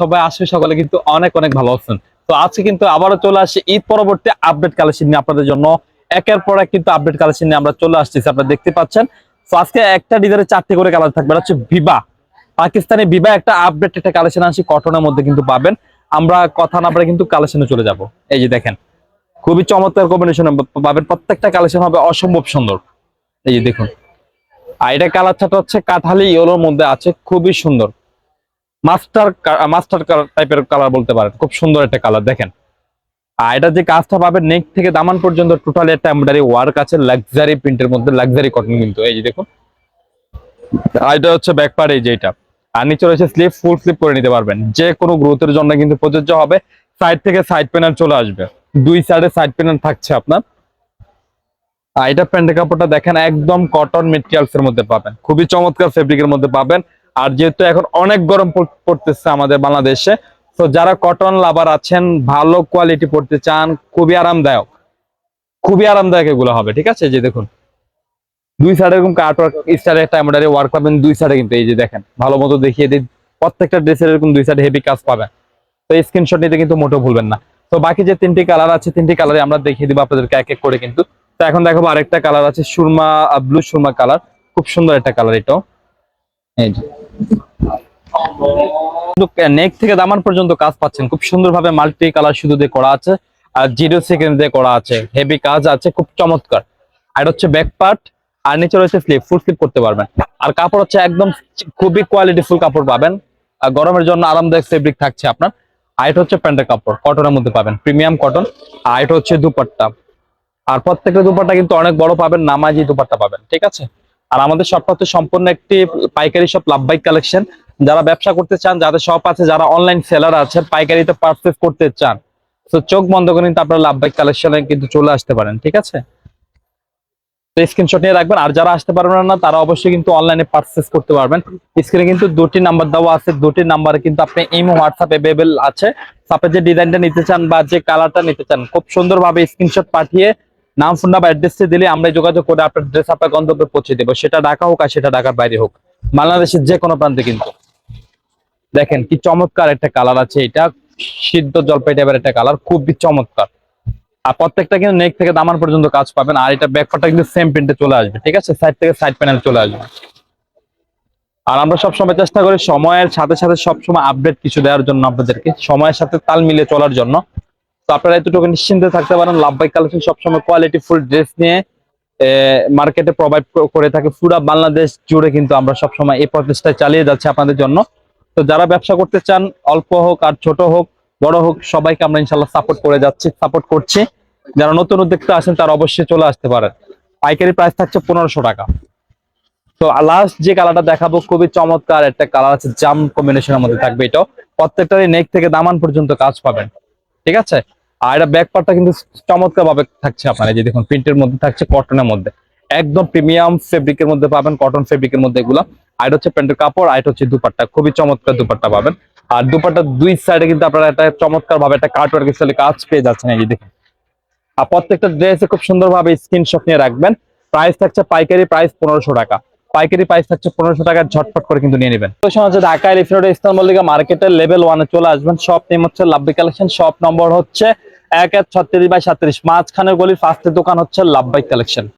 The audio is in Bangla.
সবাই কিন্তু অনেক অনেক ভালো আছেন। তো আজকে কিন্তু আবারও জন্য। একের পর নিয়ে আমরা চলে আসতেছি আপনারা দেখতে পাচ্ছেন। আজকে একটা ডিজাইনের চারটি করে কালার থাকবে হচ্ছে ভিভা পাকিস্তানি ভিভা একটা আপডেট একটা কালেকশন আসছে কটনের মধ্যে কিন্তু পাবেন। আমরা কথা না বলে কিন্তু কালেকশনে চলে যাব। এই যে দেখেন, খুবই চমৎকার কম্বিনেশন পাবেন। প্রত্যেকটা কালেকশন হবে অসম্ভব সুন্দর। এই যে দেখুন। আর এটা কালার ছাটা হচ্ছে কাঠালি ইয়েলোর মধ্যে আছে, খুবই সুন্দর। মাস্টার মাস্টার টাইপের কালার বলতে পারেন। খুব সুন্দর একটা কালার দেখেন। আর এটা যে কাজটা পাবেন নেক থেকে দামান পর্যন্ত টোটালি একটা এমব্রয়ডারি ওয়ার্ক আছে লাক্সারি প্রিন্টের মধ্যে লাক্সারি কটন কিন্তু। এই যে দেখুন। আর এটা হচ্ছে ব্যাক পার্ট এই যে এটা। আর নিচে রয়েছে স্লিপ ফুল স্লিপ করে নিতে পারবেন। যে কোনো গ্রোথের জন্য কিন্তু প্রযোজ্য হবে। সাইড থেকে সাইড প্যানেল চলে আসবে। দুই সাইডে সাইড প্যানেল থাকছে আপনার। আর এটা প্যান্টের কাপড়টা দেখেন, একদম কটন মেটেরিয়ালস এর মধ্যে পাবেন। খুবই চমৎকার ফেব্রিকের মধ্যে পাবেন। আর যেহেতু এখন অনেক গরম পড়তেছে আমাদের বাংলাদেশে, তো যারা কটন লাভার আছেন, ভালো কোয়ালিটি পড়তে চান, খুবই আরামদায়ক। খুবই আরামদায়ক এগুলো হবে, ঠিক আছে? যে দেখুন। দুই সাইডে এরকম কার্টওয়ার্ক স্টাইলের একটা এমব্রয়ডারি ওয়ার্ক পাবেন, দুই সাইডে কিন্তু এই যে দেখেন, ভালো মতো দেখিয়ে দিই। প্রত্যেকটা ড্রেসের এরকম দুই সাইডে হেভি কাজ পাবেন। তো স্ক্রিনশট নিতে কিন্তু মোটেও ভুলবেন না। তো বাকি যে তিনটি কালার আছে, তিনটি কালারে আমরা দেখিয়ে দিব আপনাদেরকে এক এক করে কিন্তু। তো এখন দেখাবো আরেকটা কালার আছে, সুরমা ব্লু সুরমা কালার খুব সুন্দর একটা কালার এটাও। এই যে। নেক থেকে দামান পর্যন্ত কাজ পাচ্ছেন। খুব সুন্দরভাবে মাল্টি কালার শুধু দিয়ে করা আছে, আর জিরো সেকেন্ড দিয়ে করা আছে। হেভি কাজ আছে, খুব চমৎকার। আর হচ্ছে ব্যাক পার্ট আর নিচে রয়েছে স্লিপ ফুল স্লিপ করতে পারবেন। আর কাপড় হচ্ছে একদম খুবই কোয়ালিটি ফুল কাপড় পাবেন। আর গরমের জন্য আরামদায়ক ফেব্রিক থাকছে আপনার। আর এটা হচ্ছে প্যান্টের কাপড় কটনের মধ্যে পাবেন প্রিমিয়াম কটন আর এটা হচ্ছে দুপাট্টা। আর প্রত্যেকটা দুপাট্টা কিন্তু অনেক বড় পাবেন, নামাজি দুপাট্টা পাবেন, ঠিক আছে? আর আমাদের শপটা হচ্ছে সম্পূর্ণ একটি পাইকারি শপ লাভবাইক কালেকশন যারা ব্যবসা করতে চান, যাদের শপ আছে, যারা অনলাইন সেলার আছে পাইকারিতে পারচেস করতে চান, তো চোখ বন্ধ করে কিন্তু আপনারা লাভবাইক কালেকশনে কিন্তু চলে আসতে পারেন, ঠিক আছে? তো স্ক্রিনশট নিয়ে রাখবেন, আর যারা আসতে পারবেন না, তারা অবশ্যই কিন্তু অনলাইনে পারচেস করতে পারবেন। স্ক্রিনে কিন্তু দুটি নাম্বার দেওয়া আছে, দুটি নাম্বারে কিন্তু আপনি ইমো হোয়াটসঅ্যাপ অ্যাভেলেবেল আছে। আপনি যে ডিজাইনটা নিতে চান বা যে কালারটা নিতে চান, খুব সুন্দরভাবে স্ক্রিনশট পাঠিয়ে নাম ফোন নাম্বার অ্যাড্রেসটি দিলে আমরা যোগাযোগ করে আপনার ড্রেস আপনার গন্তব্যে পৌঁছে দেবো। সেটা ঢাকা হোক আর সেটা ঢাকার বাইরে হোক। বাংলাদেশের যে কোনো প্রান্তে কিন্তু। দেখেন কি চমৎকার একটা কালার আছে এটা। সিদ্ধ জলপাই টাইপের একটা কালার খুবই চমৎকার। আর প্রত্যেকটা কিন্তু নেক থেকে দামান পর্যন্ত কাজ পাবেন। আর এটা ব্যাকপারটা কিন্তু সেম প্রিন্টে চলে আসবে, ঠিক আছে? সাইড থেকে সাইড প্যানেল চলে আসবে। আর আমরা সবসময় চেষ্টা করি সময়ের সাথে সাথে সবসময় আপডেট কিছু দেওয়ার জন্য আপনাদেরকে। সময়ের সাথে তাল মিলিয়ে চলার জন্য। তো আপনারা এতটুকু নিশ্চিন্তে থাকতে পারেন। লাভবাই কালেকশন সবসময় কোয়ালিটি ফুল ড্রেস নিয়ে মার্কেটে প্রোভাইড করে থাকে। পুরা বাংলাদেশ জুড়ে কিন্তু আমরা সবসময় এই প্রচেষ্টা চালিয়ে যাচ্ছি আপনাদের জন্য। তো যারা ব্যবসা করতে চান, অল্প হোক আর ছোট হোক, বড় হোক, সবাইকে আমরা ইনশাল্লাহ সাপোর্ট করে যাচ্ছি সাপোর্ট করছি। যারা নতুন উদ্যোক্তা আছেন, তারা অবশ্যই চলে আসতে পারেন। পাইকারি প্রাইস থাকছে পনেরোশো টাকা। তো লাস্ট যে কালারটা দেখাবো, খুবই চমৎকার একটা কালার আছে, জাম কম্বিনেশনের মধ্যে থাকবে এটাও। প্রত্যেকটারই নেক থেকে দামান পর্যন্ত কাজ পাবেন। ঠিক আছে? আর এটা ব্যাক পার্টটা কিন্তু চমৎকার ভাবে থাকছে আপনার যে দেখুন প্রিন্টের মধ্যে থাকছে কটনের মধ্যে। একদম প্রিমিয়াম ফেব্রিকের মধ্যে পাবেন কটন ফেব্রিকের মধ্যে এগুলো। আর হচ্ছে প্যান্টের কাপড়, আর এটা হচ্ছে দুপাট্টা, খুবই চমৎকার দুপাট্টা পাবেন। আর দুপাট্টা দুই সাইডে কিন্তু আপনারা একটা চমৎকার ভাবে একটা কার্টওয়ার্ক স্টাইলে কাজ পেয়ে যাচ্ছেন, এই দেখুন। আর প্রত্যেকটা ড্রেসে খুব সুন্দরভাবে স্ক্রিনশট নিয়ে রাখবেন। প্রাইস থাকছে পাইকারি প্রাইস পনেরোশো টাকা। পাইকারি প্রাইস থাকছে পনেরোশো টাকা, ঝটপট করে কিন্তু নিয়ে নেবেন। লোকেশন হচ্ছে ঢাকা এলিফেন্ট ইস্তান মল্লিকা মার্কেটের লেভেল ওয়ানে চলে আসবেন। শপ নেম হচ্ছে লাভবাই কালেকশন শপ নম্বর হচ্ছে এক এক ছত্রিশ বাই সাত্রিশ। মাঝখানের গলির ফার্স্টের দোকান হচ্ছে লাভবাই কালেকশন।